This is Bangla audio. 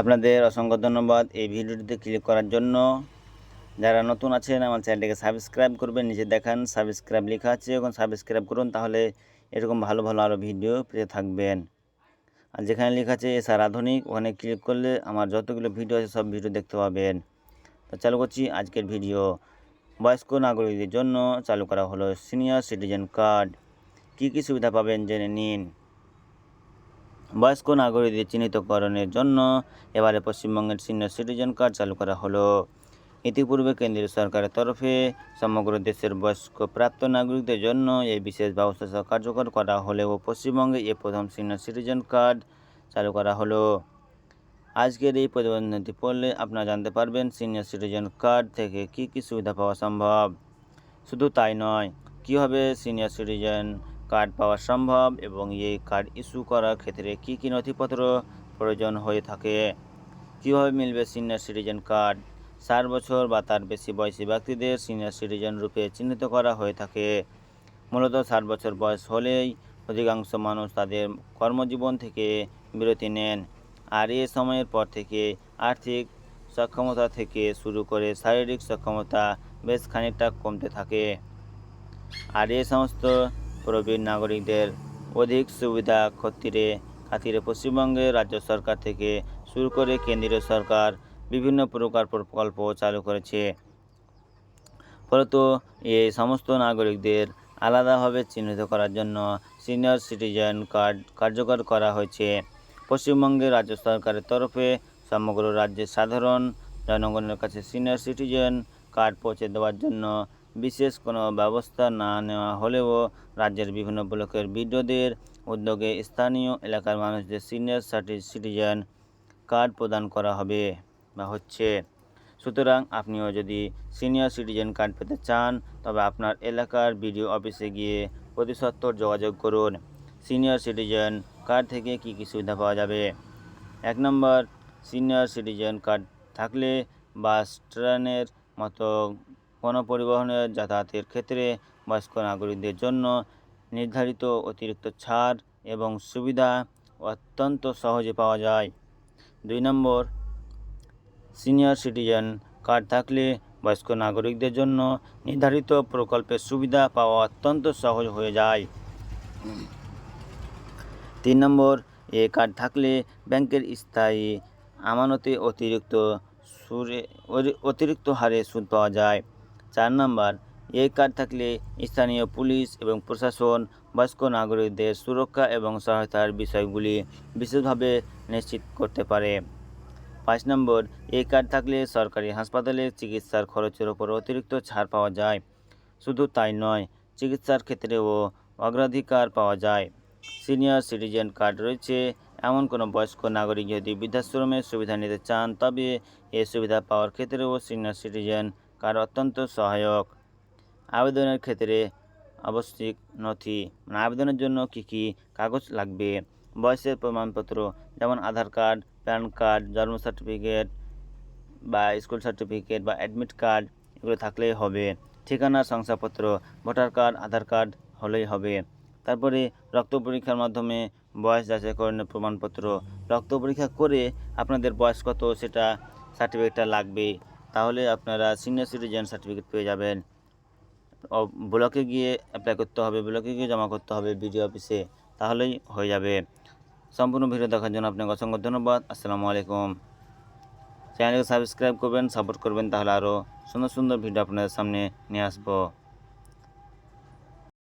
আপনাদের অসংখ্য ধন্যবাদ এই ভিডিওটিতে ক্লিক করার জন্য। যারা নতুন আছেন, আমার চ্যানেলটিকে সাবস্ক্রাইব করবেন, নিচে দেখান সাবস্ক্রাইব লেখা আছে এখন সাবস্ক্রাইব করুন তাহলে এরকম ভালো ভালো আরও ভিডিও পেতে থাকবেন। আর যেখানে লেখা আছে এসআর আধুনিক, ওখানে ক্লিক করলে আমার যতগুলো ভিডিও আছে সব ভিডিও দেখতে পাবেন। তো চালু করছি আজকের ভিডিও বয়স্ক নাগরিকদের জন্য চালু করা হলো সিনিয়র সিটিজেন কার্ড কী কী সুবিধা পাবেন জেনে নিন। বয়স্ক নাগরিকদের চিহ্নিতকরণের জন্য এবারে পশ্চিমবঙ্গের সিনিয়র সিটিজেন কার্ড চালু করা হলো। ইতিপূর্বে কেন্দ্রীয় সরকারের তরফে সমগ্র দেশের বয়স্ক প্রাপ্ত নাগরিকদের জন্য এই বিশেষ ব্যবস্থা কার্যকর করা হলেও পশ্চিমবঙ্গে এ প্রথম সিনিয়র সিটিজেন কার্ড চালু করা হলো। আজকের এই প্রতিবেদনটি পড়লে আপনারা জানতে পারবেন সিনিয়র সিটিজেন কার্ড থেকে কী কী সুবিধা পাওয়া সম্ভব। শুধু তাই নয়, কীভাবে সিনিয়র সিটিজেন কার্ড পাওয়া সম্ভব এবং এই কার্ড ইস্যু করার ক্ষেত্রে কী কী নথিপত্র প্রয়োজন হয়ে থাকে? কীভাবে মিলবে সিনিয়র সিটিজেন কার্ড? ষাট বছর বা তার বেশি বয়সী ব্যক্তিদের সিনিয়র সিটিজেন রূপে চিহ্নিত করা হয়ে থাকে। মূলত ষাট বছর বয়স হলেই অধিকাংশ মানুষ তাদের কর্মজীবন থেকে বিরতি নেন আর এ সময়ের পর থেকে আর্থিক সক্ষমতা থেকে শুরু করে শারীরিক সক্ষমতা বেশ খানিকটা কমতে থাকে। আর এ সমস্ত প্রবীণ নাগরিকদের অধিক সুবিধা খাতিরে খাতিরে পশ্চিমবঙ্গের রাজ্য সরকার থেকে শুরু করে কেন্দ্রীয় সরকার বিভিন্ন প্রকার প্রকল্প চালু করেছে। ফলত এই সমস্ত নাগরিকদের আলাদাভাবে চিহ্নিত করার জন্য সিনিয়র সিটিজেন কার্ড কার্যকর করা হয়েছে। পশ্চিমবঙ্গের রাজ্য সরকারের তরফে সমগ্র রাজ্যের সাধারণ জনগণের কাছে সিনিয়র সিটিজেন কার্ড পৌঁছে দেওয়ার জন্য বিশেষ কোনো ব্যবস্থা না নেওয়া হলেও রাজ্যের বিভিন্ন ব্লকের বিডিওদের উদ্যোগে স্থানীয় এলাকার মানুষদের সিনিয়র সিটিজেন কার্ড প্রদান করা হবে বা হচ্ছে। সুতরাং আপনিও যদি সিনিয়র সিটিজেন কার্ড পেতে চান, তবে আপনার এলাকার বিডিও অফিসে গিয়ে প্রতি সত্তর যোগাযোগ করুন। সিনিয়র সিটিজেন কার্ড থেকে কী কী সুবিধা পাওয়া যাবে? এক নম্বর, সিনিয়র সিটিজেন কার্ড থাকলে বাস, ট্রেনের মতো কোনো পরিবহনের যাতায়াতের ক্ষেত্রে বয়স্ক নাগরিকদের জন্য নির্ধারিত অতিরিক্ত ছাড় এবং সুবিধা অত্যন্ত সহজে পাওয়া যায়। দুই নম্বর, সিনিয়র সিটিজেন কার্ড থাকলে বয়স্ক নাগরিকদের জন্য নির্ধারিত প্রকল্পের সুবিধা পাওয়া অত্যন্ত সহজ হয়ে যায়। তিন নম্বর, এ কার্ড থাকলে ব্যাংকের স্থায়ী আমানতে অতিরিক্ত সুরে অতিরিক্ত হারে সুদ পাওয়া যায়। চার নম্বর, এই কার্ড থাকলে স্থানীয় পুলিশ এবং প্রশাসন, বয়স্ক নাগরিকদের সুরক্ষা এবং সহায়তার বিষয়গুলি বিশেষভাবে নিশ্চিত করতে পারে। পাঁচ নম্বর, এই কার্ড থাকলে সরকারি হাসপাতালে চিকিৎসার খরচের ওপর অতিরিক্ত ছাড় পাওয়া যায়। শুধু তাই নয়, চিকিৎসার ক্ষেত্রেও অগ্রাধিকার পাওয়া যায়। সিনিয়র সিটিজেন কার্ড রয়েছে। এমন কোনো বয়স্ক নাগরিক যদি বৃদ্ধাশ্রমের সুবিধা নিতে চান, তবে এই সুবিধা পাওয়ার ক্ষেত্রেও সিনিয়র সিটিজেন কার্ড অত্যন্ত সহায়ক। আবেদনের ক্ষেত্রে আবশ্যিক নথি মানে আবেদনের জন্য কী কী কাগজ লাগবে? বয়সের প্রমাণপত্র, যেমন আধার কার্ড, প্যান কার্ড, জন্ম সার্টিফিকেট বা স্কুল সার্টিফিকেট বা অ্যাডমিট কার্ড, এগুলো থাকলেই হবে। ঠিকানা, শংসাপত্র, ভোটার কার্ড, আধার কার্ড হলেই হবে। তারপরে রক্ত পরীক্ষার মাধ্যমে বয়স যাচাইকরণের প্রমাণপত্র। রক্ত পরীক্ষা করে আপনাদের বয়স কত, সেটা সার্টিফিকেটটা লাগবে। তাহলে আপনারা সিনিয়র সিটিজেন সার্টিফিকেট পেয়ে যাবেন। ব্লকে গিয়ে অ্যাপ্লাই করতে হবে ব্লকে গিয়ে জমা করতে হবে বিডিও অফিসে তাহলেই হয়ে যাবে। সম্পূর্ণ ভিডিও দেখার জন্য আপনাকে অসংখ্য ধন্যবাদ। আসসালামু আলাইকুম। চ্যানেলকে সাবস্ক্রাইব করবেন সাপোর্ট করবেন, তাহলে আরও সুন্দর সুন্দর ভিডিও আপনাদের সামনে নিয়ে আসব।